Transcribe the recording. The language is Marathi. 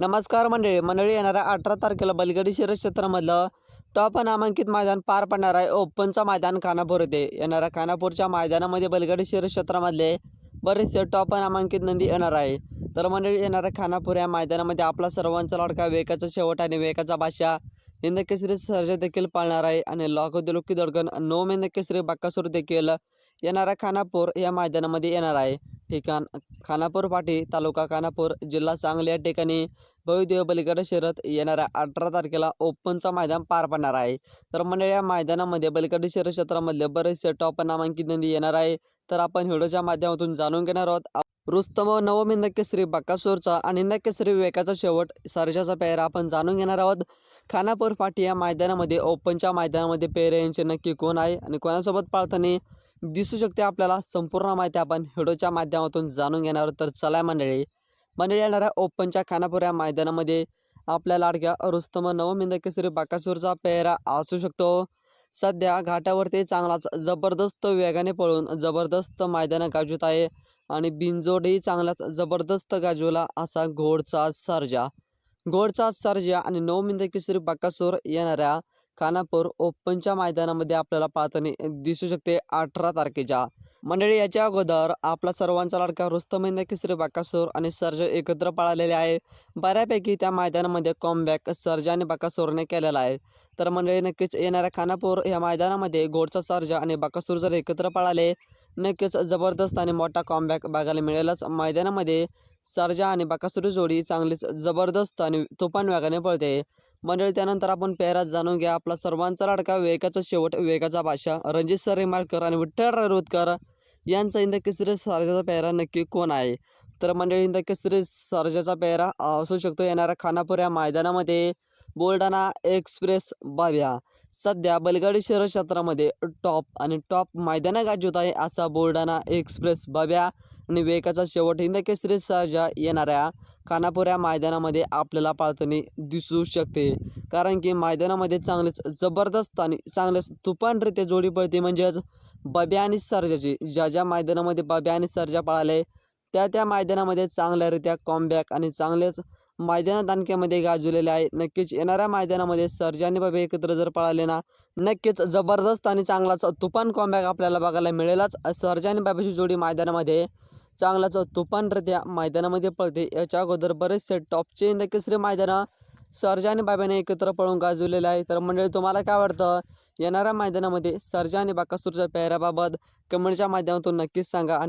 नमस्कार मंडळी मंडळी येणाऱ्या अठरा तारखेला बलगडी शिरक्षेत्रामधलं टॉप नामांकित मैदान पार पडणार आहे. ओपनचं मैदान खानापूर येथे. येणाऱ्या खानापूरच्या मैदानामध्ये बलगडी शिरक्षेत्रामधले बरेचसे टॉप नामांकित नंदी येणार आहे. तर मंडळी येणाऱ्या खानापूर या मैदानामध्ये आपला सर्वांचा लाडका वेकाचा शेवट आणि वेकाचा भाषा हिंद सर्ज देखील पाळणार आहे. आणि लॉको दिलुकी दडकन नो मेंद केसरी बाक्कासूर देखील येणारा खानापूर या मैदानामध्ये येणार आहे. ठिकाण खानापूर पाटी तालुका खानापूर जिल्हा सांगली या ठिकाणी भविदेव बलिकडे शर्यत येणाऱ्या अठरा तारखेला ओपनचं मैदान पार पडणार आहे. तर मंडळी या मैदानामध्ये बलिकडे शर्यत क्षेत्रामधले बरेचसे टॉप नामांकित नदी येणार आहे. तर आपण व्हिडिओच्या माध्यमातून जाणून घेणार आहोत. रुस्तम व नवमी नक्केश्री बक्कासूरचा आणि नक्केश्री विवेकाचा शेवट सर्जाचा पेहरा आपण जाणून घेणार आहोत. खानापूर पाठी या मैदानामध्ये ओपनच्या मैदानामध्ये पेहरे यांचे नक्की कोण आहे आणि कोणासोबत पाळताना दिसू शकते आपल्याला. संपूर्ण माहिती आपण व्हिडिओच्या माध्यमातून जाणून घेणार तर चला मंडळी मंडळी येणाऱ्या ओपनच्या खानापूर या मैदानामध्ये आपल्या लाडक्या रुस्तम नवमिंद केसरी बाकासूरचा पेहरा असू शकतो. सध्या घाटावरती चांगलाच जबरदस्त वेगाने पळून जबरदस्त मैदान गाजवत आहे आणि बिनजोडही चांगलाच जबरदस्त गाजवला असा घोडचा सर्जा. घोडचा सर्जा आणि नवमिंद केसरी बाकासूर येणाऱ्या खानापूर ओपनच्या मैदानामध्ये आपल्याला पाहताना दिसू शकते अठरा तारखेच्या. मंडळी याच्या अगोदर आपला सर्वांचा लाडका रुस्तमिंद केसरी बाकासूर आणि सर्ज एकत्र पळालेले आहे. बऱ्यापैकी त्या मैदानामध्ये कॉमबॅक सर्जा आणि बाकासूरने केलेला आहे. तर मंडळी नक्कीच येणाऱ्या खानापूर या मैदानामध्ये गोडचा सर्जा आणि बाकासूर जर एकत्र पळाले नक्कीच जबरदस्त आणि मोठा कॉमबॅक बघायला मिळेलच. मैदानामध्ये सर्जा आणि बाकासूर जोडी चांगलीच जबरदस्त आणि तुफान वेगाने पळते. मंडळी त्यानंतर आपण पेहरात जाणून घ्या आपला सर्वांचा लाडका वेगाचा शेवट वेगाचा भाषा रणजित सर रेमाळकर आणि विठ्ठल रायरोदकर यांचा इंद केसरी सारजाचा पेहरा नक्की कोण आहे? तर मंडळी इंद केसरी सारजाचा पेहरा असू शकतो येणाऱ्या खानापूर या मैदानामध्ये बुलढाणा एक्सप्रेस बाव्या. सध्या बलगाडी शहर क्षेत्रामध्ये टॉप आणि टॉप मैदाना गाजवत आहे असा बुलढाणा एक्सप्रेस बब्या आणि वेगाचा शेवट हिंद केसरी सर्जा येणाऱ्या खानापूर या मैदानामध्ये आपल्याला पाळताना दिसू शकते. कारण की मैदानामध्ये चांगलेच जबरदस्त आणि चांगलेच तुफानरित्या जोडी पळते. म्हणजेच बब्या आणि सर्जाची ज्या ज्या मैदानामध्ये बब्या आणि सर्जा पाळाले त्या त्या मैदानामध्ये चांगल्यारित्या कॉमबॅक आणि चांगलेच मैदाना दानक्यामध्ये गाजवलेले आहे. नक्कीच येणाऱ्या मैदानामध्ये सर्जा आणि एकत्र जर पळाले ना नक्कीच जबरदस्त आणि चांगलाच तुफान कॉमबॅक आपल्याला बघायला मिळेलच. सर्जा आणि जोडी मैदानामध्ये चांगलाच तुफानरित्या मैदानामध्ये पळते. याच्या अगोदर बरेचसे टॉपचे नक्कीच मैदानं सर्जा आणि बाब्याने एकत्र पळून गाजवलेलं आहे. तर मंडळी तुम्हाला काय वाटतं? येणाऱ्या मैदानामध्ये सर्जा आणि बाकासूरच्या पेहऱ्याबाबत कमेंटच्या माध्यमातून नक्कीच सांगा. आणि